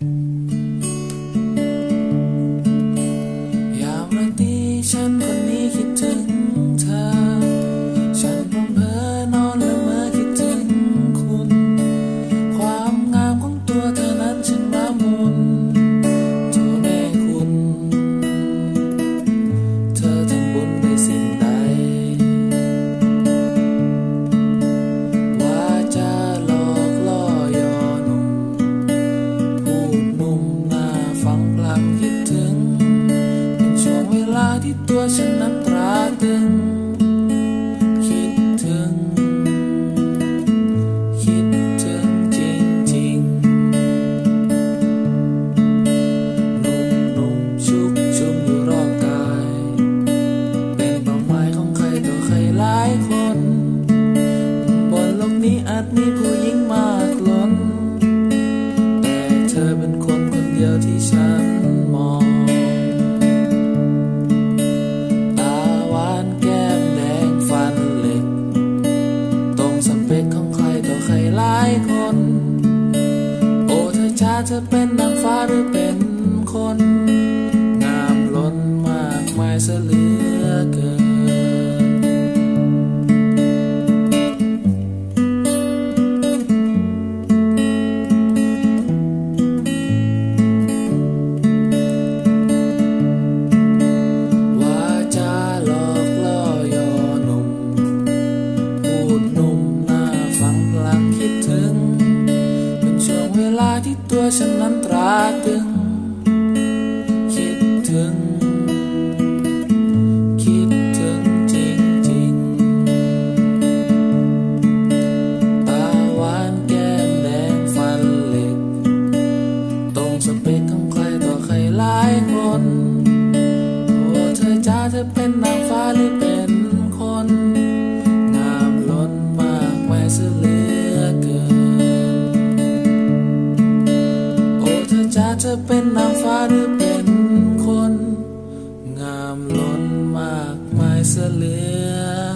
ย ตัวฉันนั้นตราตึง คิดถึง คิดถึงจริงๆนุ่มๆชุกชุมอยู่รอบกาย เป็นเป้าหมายของใครต่อใครหลายคน บนโลกนี้อาจมีผู้หญิงมากล้น แต่เธอเป็นคนคนเดียวที่ฉัน โอ้เธอจ้าเธอเป็นนางฟ้าหรือเป็นคน ที่ตัวฉันนั้นตราตึง คิดถึง คิดถึงจริงจริงตาหวานแก้มแดงฟันเหล็ก ตรงสเปคของใครต่อใครหลายคน โอ้เธอจ้าเธอเป็นนางฟ้าหรือเป็น จะจะเธอเป็นนางฟ้าหรือเป็นคน งามล้นมากมายเสียเหลือ